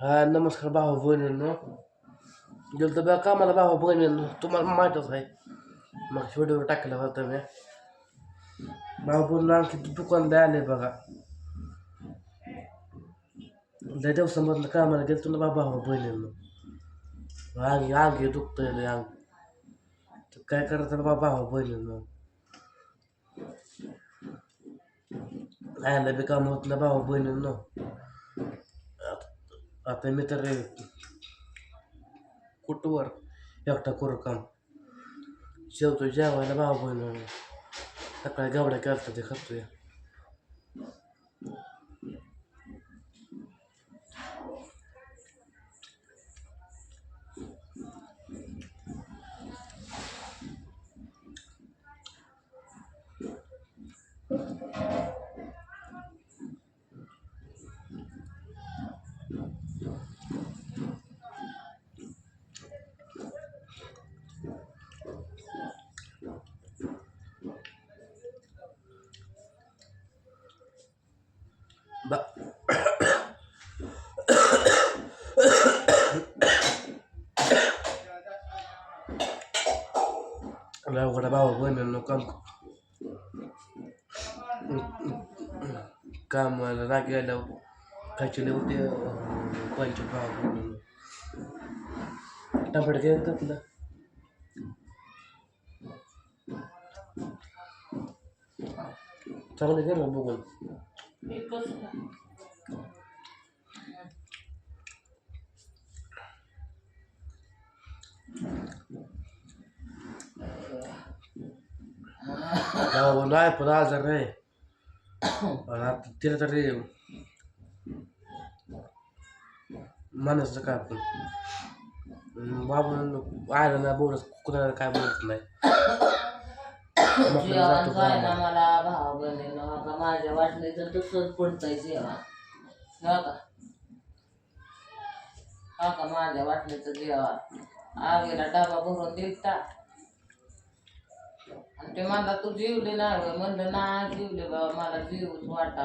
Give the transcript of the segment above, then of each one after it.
हा नमस्कार भाऊ बहिणींनो. गेलो तर बघा कामाला भाऊ बहिणींनो. तुम्हाला माहीतच आहे. मग व्हिडिओ टाकला होता मी. भाऊ बहिणी आणखी दुकान आले बघा. लय दिवसामधलं कामाला गेलो ना बाबा भाऊ बहिणींनो. अंगी अंगी दुखतंय लय अंग तर काय करायचं बाबा भाऊ बहिणींनो. आयला बी काम होत ना भाऊ बहिणींनो. आता मी तर कुठवर? एकटा करू काम. जेवतो जेवायला भाऊ बहिण सकाळी गावड्या केलता ते खातोय. अवघड भाऊ बहिणींनो काम कामाला राग यायला खायचे होते पाहिजे भाऊ बहिणींनो टमाटर घ्या त्यातलं चांगलं घे ना बघून भाऊ नाही पण आजार नाही आणि आता तिला तरी माणसाचं काय पण बाबा आयला ना बोलत कुणाला काय बोलत नाही जेवण जायना. मला भाव बहिणीनं आता माझ्या वाटणीचं तसंच पडतंय जेवण हो का हो का माझ्या वाटणीचं जेवण आगीला डबा भरून दिलता आणि ते म्हणला तू जीवली नाही होय. म्हणलं ना जीवले बाबा मला जीवच वाटा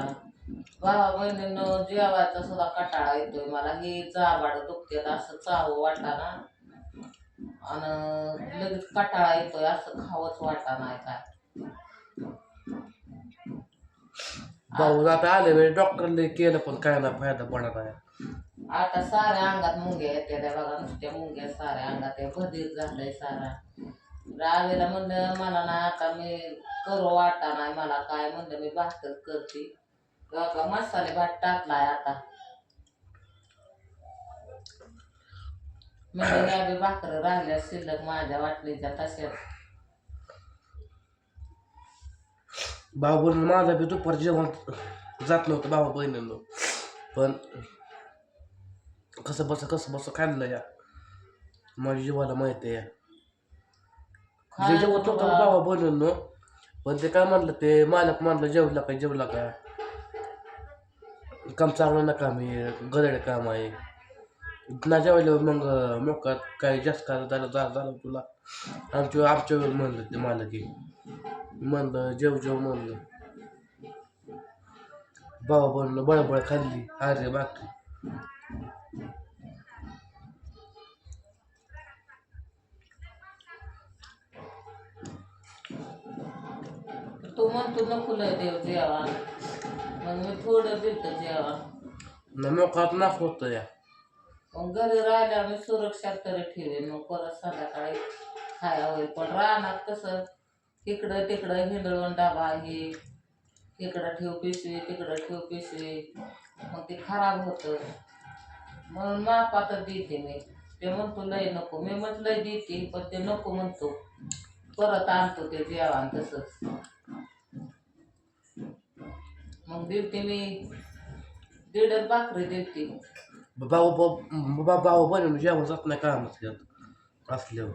भावा बहिणीनं जेवायचा सुद्धा कटाळा येतोय मला. हे चाबाड दुखतेत असं चावं वाटाना आणि लगेच कटाळा येतोय असं खावंच वाटा नाही काय. भाऊ आता आले वेळ डॉक्टरने केलं पण काय ना फायदा पडत नाही. आता साऱ्या अंगात मुंग्या येते त्या बघा नुसत्या मुंग्या साऱ्या अंगात आहे बधीर झालंय सारा. रावेला म्हणलं मला ना आता मी करू वाटा नाही मला काय? म्हणलं मी भाकर करते. का मसाले भात टाकलाय आता. म्हणजे ह्या भाकर राहिल्या शिल्लक माझ्या वाटणीच्या तशाच भाऊ बहिणी माझा बी दुपार जेवण जात नव्हतं भाऊ बहिणीनं. पण कसं बस कसं बस खाल्लं या. माझ्या जीवाला माहिती आहे जे जेवत ना भाऊ बहिणींनो पण ते काय म्हणलं ते मालक म्हणलं जेवला काय जेवला का? काम चांगलं नका मी गदड काम आहे. ना जेवायला मग मोकात काय जास्त काय झालं झालं झालं तुला? आमच्या आमच्या वेळ म्हणलं ते मालकी म्हणलं जेव जेव म्हणलं. बाबा बनलं बळबळ खाल्ली. अरे बाकी तू म्हणतो नको लय देव जेवण मग मी थोडं दिलं जेवण ना मोकात नाक होतं या. मग घरी राहिल्या मी सुरक्षा तरी ठेवेन. मग परत संध्याकाळी खाया होईल. पण रानात कसं तिकडं तिकडं हिंदळून डाबा हे तिकडं ठेव पिशवी तिकडं ठेव पिशवी. मग ते खराब होतं. म्हणून मापातच देते मी. ते म्हणतो लय नको. मी म्हटलं देते पण ते नको म्हणतो. परत आणतो ते जेवण तसंच. मग देते मी दीडच भाकरी देते. भाऊ भाऊ भाऊ बनवून जेवण जात नाही काम असल्यावर.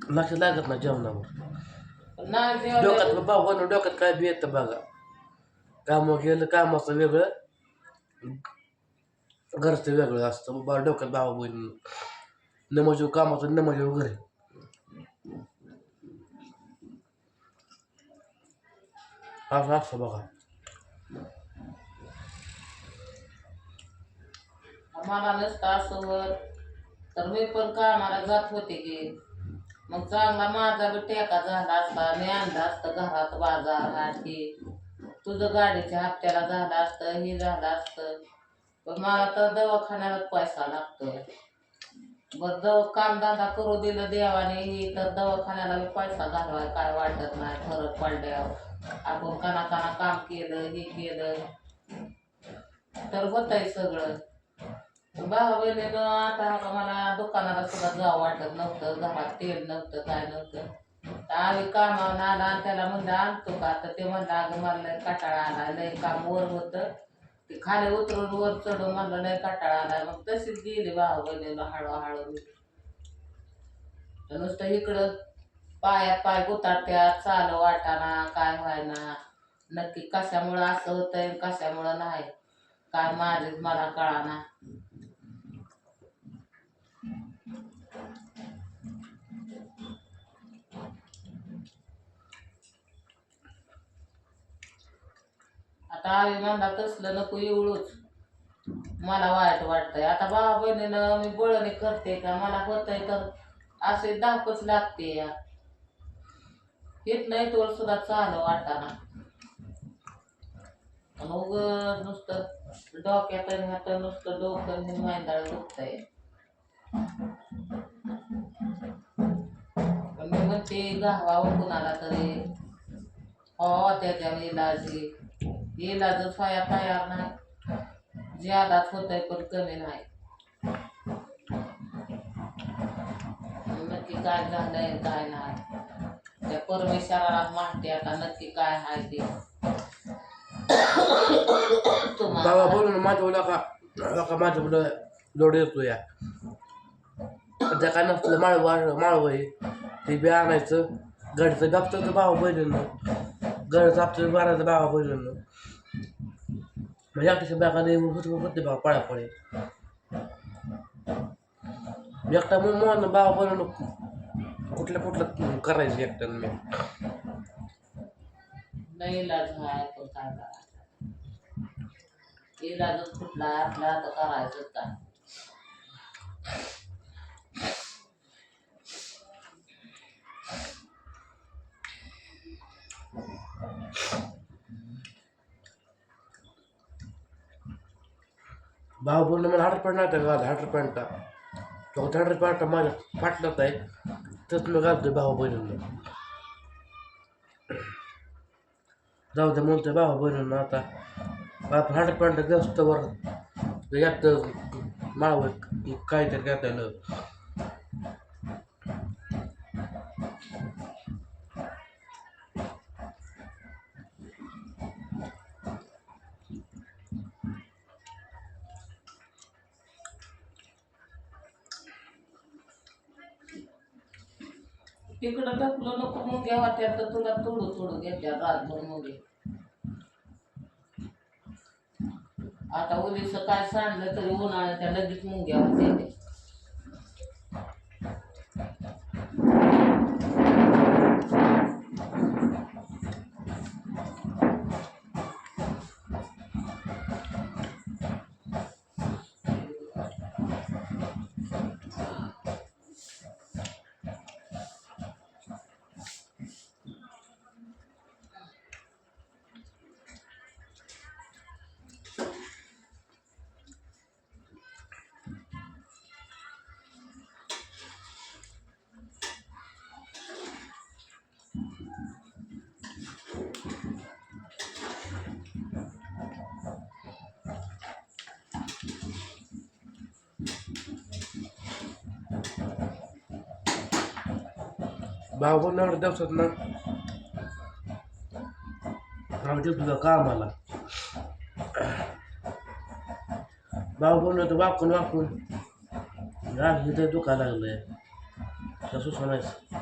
लक्ष लागत ना जेवणावर. डोक्यात भाऊ बनवून डोक्यात काय बी येतं बघा. कामावर गेलं कामाचं वेगळं घरचं वेगळं असतं. बाबा डोक्यात भाऊ बहीण नमजीव कामाचं नमजीव घरी. हा असतं बघा मला नसता असं तर मी पण कामाला जात होते की. मग चांगला माझा बी टेका झाला असता. मी आणला असतं घरात बाजार आणखी. तुझं गाडीच्या हप्त्याला झालं असतं हे झालं असतं. पण मला तर दवाखान्यालाच पैसा लागतोय बरं दव कामधंदा करू दिलं देवाने हे तर दवाखान्याला पैसा घालवाय काय वाटत नाही फरक पडल्यावर. आपण काना काना काम केलं हे केलं. तर होतंय सगळं. भावा बहिणीनं आता मला दुकानाला सुद्धा जावं वाटत नव्हतं. घरात तेल नव्हतं काय नव्हतं. आम्ही कामावर आला आणि त्याला म्हणलं आणतो का? तर ते म्हणलं अगं मला लय कटाळा आला लय काम वर होतं. ते खाली उतरून वर चढून म्हणलं लय कटाळा आला मग तशीच गेली भावा बहिणीला हळूहळू. तर नुसतं इकडं पायात पाय गुताट्यात चाल वाटाना काय व्हायना. नक्की कशामुळं असं होतंय कशामुळं नाही? काय माझेच मला कळाना. आता आम्ही म्हणला तसलं नको एवढंच. मला वाईट वाटतंय. आता भावा बहिणीनं मी बळणी करते का? मला होतंय तर असे दाखवच लागते या. येत नाही तोवर सुद्धा चाल वाटाना मग नुसतं डोक्यात आणि ह्यात नुसतं डोकं मैदाळ मैंदाळ दुखतंय. पण मी म्हणते गावावं हो कुणाला तरी. हो त्याच्या इलाजी इलाज व्हाया तयार नाही. ज्यादाच होतंय पण कमी नाही. नक्की काय झालंय काय नाही. त्या परमेश्वराला माहिती आता नक्की काय आहे ते. बाबा तुम्हाला बोलून माझ्या का का माझ्या मुलं लोड येतो या त्या काय नसलं माळवा माळव आहे ते बी आणायचं. गडचं गापचं तर भावा बहिणीनं गड चापचं मारायचं भावा बहिणीनं म्हणजे अक्षरशः बॅगा नाही होत होते भाव पळापळे एकटा मग मन भावा बहिणीनं कुठल्या कुठलं करायचं एकट्यानं मी? नाही इलाज आहे पण काय करायचं इलाजच कुठला आपल्याला तर करायचं काय भाऊ बोलणं मला हंड्रेड पॉईंट नाही घाल हंड्रेड पॉईंटचा तो हंड्रेड पॉईंट माझ्या फाटलाच आहे तोच मी घालतोय भाऊ बहिणींना जाऊ दे म्हणतोय भाऊ बहिणींना आता आपण हंड्रेड पॉईंट जास्तवर यात माळव काहीतरी घेता तिकडं टाकलं नको मुंग्या वाट्यात तर तुला तोडू थोडं घेत्या रातभर मुंगे आता ओलीचं काय सांडलं तरी उन्हाळ्याच्या लगेच मुंग्या होते भाऊ अर्ध्या दिवसात ना. आमच्या तुझं कामाला भाऊ बहिणी तर वाकून वाकून. राग इथे दुखा लागलंय. तसं सोनायचं